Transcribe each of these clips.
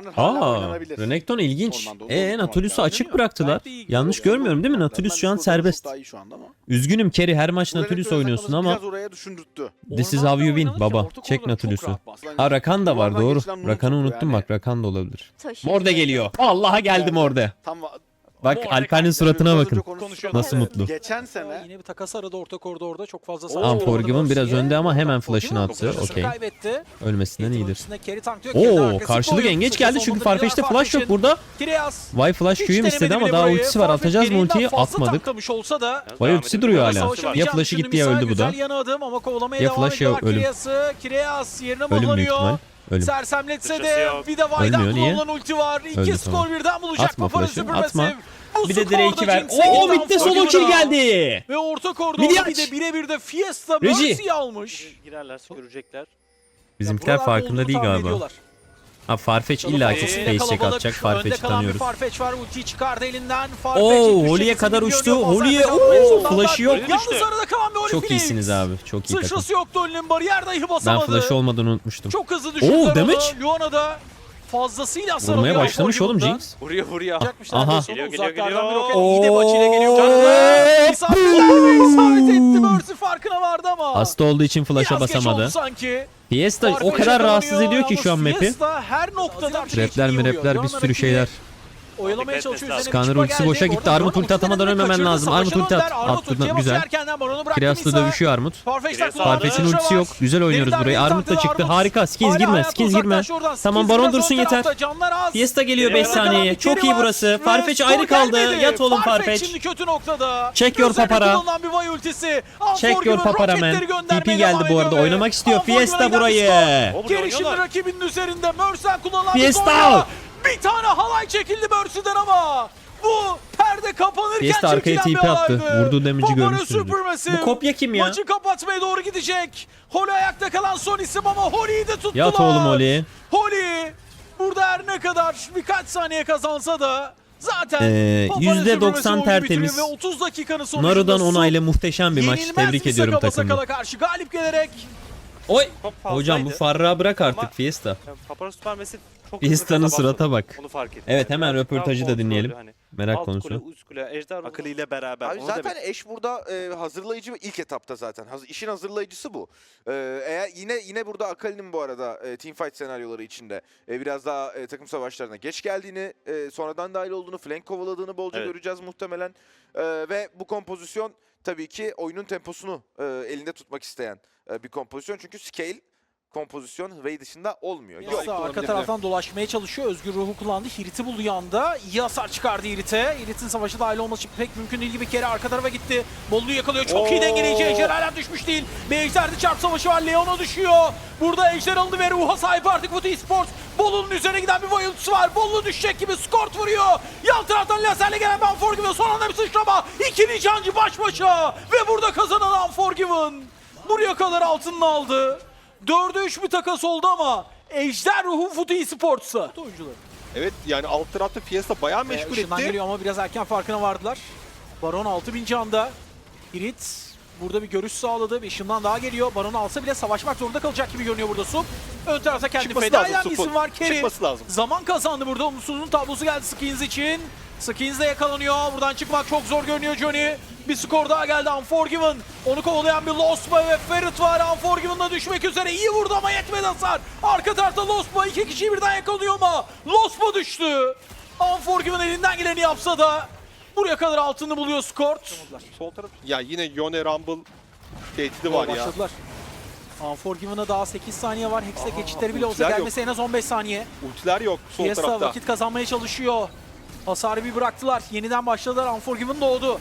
Runner hala Aa, oynanabilir. Renekton ilginç. E Nautilus'u yani. açık bıraktılar. Yanlış görmüyorum değil mi? Nautilus şu an serbest. çok daha iyi şu anda ama. Üzgünüm Kerry her maç Renekton'u oynuyorsun ama Biraz oraya düşündürttü. this is how you win baba. Çek bas. Ha Rakan da var doğru. Rakan'ı unuttum bak Rakan da olabilir. Morde geliyor. Allah'a geldi Morde. Tam Bak Morde Alper'in suratına bakın. Nasıl mutlu. Geçen sene Yine bir takas aradı orta koridorda çok fazla olmadı Unforgiven biraz önde ama hemen flash'ını attı. Okey. Ölmesinden iyidir. Oo karşılık engeç geldi çünkü. Farfetch'te flash yok burada. Vay flash Hiç Q'yu mu istedi ama daha ultisi var. Atacağız mı ultiyi? Atmadık. tanklamış olsa da Vay ultisi duruyor hala. Ya flash'ı gitti ya öldü bu da. Ama Ya devam flash ya ediyorlar ölüm. Ölüm büyük ihtimal. Ölüm. Sersemletse de bir de Vay'dan kullanılan ulti var. İki Öldü, skor tamam. birden bulacak Atma Papara flash'ı, Supermassive. atma. Bu Bir de direği ver. Oo midde solo kill geldi. Ve orta koridorda Midiaç. bir de birebir de Fiesta. Mercy'yi almış. Girerlerse görecekler. Bizimkiler Buralarda farkında olduğunu değil tahmin galiba. ediyorlar. Ha Farfetch illa ki space check atacak. Farfetch'i tanıyoruz. Farfetch var. Ultiyi çıkardı elinden. Oo köşesini kadar uçtu. Kazandı. ooo flash'ı yok. Yalnız arada kalan bir Holy Çok iyisiniz abi. Çok iyi takım. Sıçrası yoktu Holy'nin bariyer dahi Ben basamadı. flash olmadan unutmuştum. Çok hızlı düşürdüler Oo, damage. Luana da fazlasıyla hasar Vurmaya alıyor. başlamış oğlum. Jinx. Vuruyor vuruyor. Aha. Geliyor, geliyor, geliyor. roket. İyi de maçıyla geliyor. Oo. İsabet etti. Mercy farkına vardı ama. Hasta olduğu için flash'a basamadı. sanki. Fiesta o kadar rahatsız ediyor ki şu an map'i. Fiesta her noktadan Repler mi repler bir sürü şeyler. Oyalamaya çalışıyor. üzerine Scanner ultisi boşa gitti. Armut ulti atamadan ölmemen lazım. Armut ulti at. Attı, güzel. Nisa. dövüşüyor Armut. Farfetch'in ultisi yok. Güzel oynuyoruz burayı. Armut da çıktı. Harika. Skins girme. Skins girme. Tamam Baron dursun yeter. Fiesta geliyor 5 Geliyor. saniye. Bir Çok iyi burası. Farfetch ayrı kaldı. Yat oğlum Farfetch. şimdi kötü noktada. Check your papara. Check your papara göndermeye TP geldi bu arada. Oynamak istiyor. Fiesta burayı. oynuyorlar. rakibinin üzerinde Mersen kullanılan Fiesta! Bir tane halay çekildi Mercy'den ama bu perde kapanırken Fiesta arkaya çekilen bir TP attı. Vurduğu damage'i görmüşsünüzdür. Bu kopya kim ya? Maçı kapatmaya doğru gidecek. Holly ayakta kalan son isim ama Holly'yi de tuttular. Yat oğlum Oli. Holly burada her ne kadar birkaç saniye kazansa da zaten Ee, Papara %90 Supermassive oyunu tertemiz. bitiriyor Ve 30 dakikanın Naru'dan onayla muhteşem bir maç. Tebrik ediyorum takımı. Karşı galip gelerek Oy. Çok Hocam bu. Farra bırak artık Ama- Fiesta. Yani Papara Supermassive çok Fiesta'nın kaza bak. Onu fark ettim. Evet, hemen Birazcık daha röportajı da kontrollü dinleyelim. hani. Merak Alt konusu. Kule, üst kule, ejder Akıl ile beraber. Abi onu zaten demek. eş burada e, hazırlayıcı ilk etapta zaten. Haz- işin hazırlayıcısı bu. E, eğer yine yine burada Akali'nin bu arada e, teamfight senaryoları içinde e, biraz daha e, takım savaşlarına geç geldiğini, e, sonradan dahil olduğunu, flank kovaladığını bolca Evet. göreceğiz muhtemelen. E, ve bu kompozisyon tabii ki oyunun temposunu e, elinde tutmak isteyen e, bir kompozisyon. Çünkü scale kompozisyon Ray dışında olmuyor. Yok. Yasa arka taraftan dolaşmaya çalışıyor. Özgür ruhu kullandı. Hirit'i buldu yanda. İyi hasar çıkardı Hirit'e. Hirit'in savaşa dahil olması pek mümkün değil gibi kere arka tarafa gitti. Bollu'yu yakalıyor. Çok iyi Oo. dengeleyici. Ejder hala düşmüş değil. Bir Ejder'de çarp savaşı var. Leon'a düşüyor. Burada Ejder alındı ve ruha sahip artık Futu Esports. Bollu'nun üzerine giden bir vayıltısı var. Bollu düşecek gibi skort vuruyor. Yan taraftan laserle gelen Unforgiven. Son anda bir sıçrama. İkili cancı baş başa. Ve burada kazanan Unforgiven. Buraya kadar altınını aldı. Dörde üç bir takas oldu ama Ejder ruhu Futu Esports'a. Oyuncular. Evet yani alt tarafta Fiesta bayağı Meşgul meşgul etti. geliyor ama biraz erken farkına vardılar. Baron 6000 canda. Irit burada bir görüş sağladı. Bir ışından daha geliyor. Baron'u alsa bile savaşmak zorunda kalacak gibi görünüyor burada Sup. Ön tarafta kendi Çıkması feda lazım eden bir Sup'un. isim var Kerry. Çıkması lazım. Zaman kazandı burada. Umutsuzluğun tablosu geldi Skins için. Skins de yakalanıyor. Buradan çıkmak çok zor görünüyor Johnny. Bir skor daha geldi Unforgiven. Onu kovalayan bir Lostba ve Ferit var. Unforgiven'la düşmek üzere. iyi vurdu ama yetmedi hasar. Arka tarafta Lostba iki kişiyi birden yakalıyor ama Lostba düştü. Unforgiven elinden geleni yapsa da buraya kadar altını buluyor Skort. Sol taraf. Ya yine Yone Rumble tehdidi var ya. Başladılar. Unforgiven'a daha 8 saniye var. Hex'te Aa, geçitleri bile olsa ultiler gelmesi en az 15 saniye. Ultiler yok sol Fiesta tarafta. vakit kazanmaya çalışıyor. Hasarı bir bıraktılar. Yeniden başladılar. Unforgiven doğdu.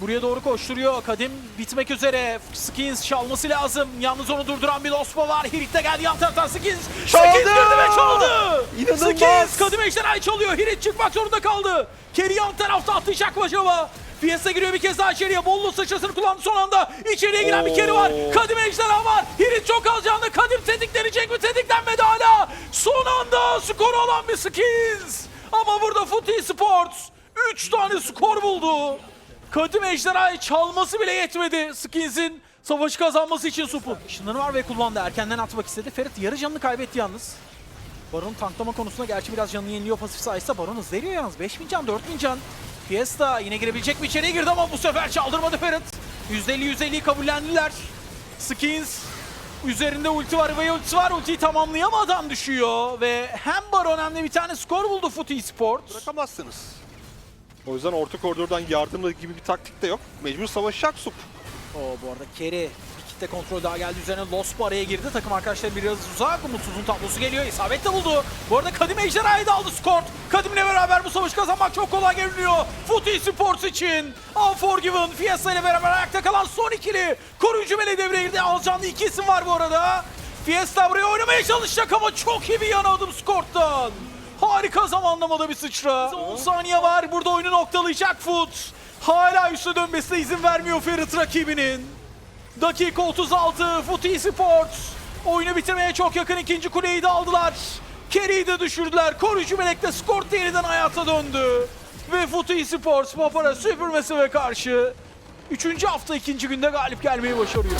Buraya doğru koşturuyor. Kadim bitmek üzere. Skins çalması lazım. Yalnız onu durduran bir Lospa var. Hirit de geldi yan taraftan Skins. Çaldı! Skins girdi ve çaldı. İnanılmaz! Skins Kadim ejderhayı çalıyor. Hirit çıkmak zorunda kaldı. Kerry yan tarafta atlayacak mı acaba? Fiesta giriyor bir kez daha içeriye. Bollu sıçrasını kullandı son anda. İçeriye giren bir Kerry var. Oo. Kadim ejderha var. Hirit çok az canlı. Kadim tetiklenecek mi? Tetiklenmedi hala. Son anda skoru alan bir Skins. Ama burada Footy Sports 3 tane skor buldu. Kadim ejderhayı çalması bile yetmedi Skins'in savaşı kazanması için Sup'un. Işınları var ve kullandı. Erkenden atmak istedi. Ferit yarı canını kaybetti yalnız. Baron tanklama konusunda gerçi biraz canını yeniliyor pasif sayesinde Baron hız veriyor yalnız. 5000 can, 4000 can. Fiesta yine girebilecek mi içeriye girdi ama bu sefer çaldırmadı Ferit. %50-%50'yi kabullendiler. Skins üzerinde ulti var ve ultisi var. Ultiyi tamamlayamadan düşüyor ve hem Baron hem de bir tane skor buldu Footy Sports. Bırakamazsınız. O yüzden orta koridordan yardımla gibi bir taktik de yok. Mecbur savaşacak Sup. Oo, bu arada Kerry kitle kontrol daha geldi üzerine Lost araya girdi. Takım arkadaşları biraz uzak. Umutsuz'un tablosu geliyor. İsabet de buldu. Bu arada Kadim Ejderha'yı da aldı Skort. Kadim'le beraber bu savaşı kazanmak çok kolay görünüyor. Footy Sports için. Unforgiven, Fiesta ile beraber ayakta kalan son ikili. Koruyucu Mele devreye girdi. Alcanlı iki isim var bu arada. Fiesta buraya oynamaya çalışacak ama çok iyi bir yan adım Skort'tan. Harika zamanlamada bir sıçra. 10 saniye var. Burada oyunu noktalayacak Foot. Hala üstüne dönmesine izin vermiyor Ferit rakibinin. Dakika 36 Footy Sports. Oyunu bitirmeye çok yakın ikinci kuleyi de aldılar. Kerry'i de düşürdüler. Koruyucu Melek'te skor yeniden hayata döndü. Ve Footy Sports Papara süpürmesi ve karşı 3. hafta ikinci günde galip gelmeyi başarıyor.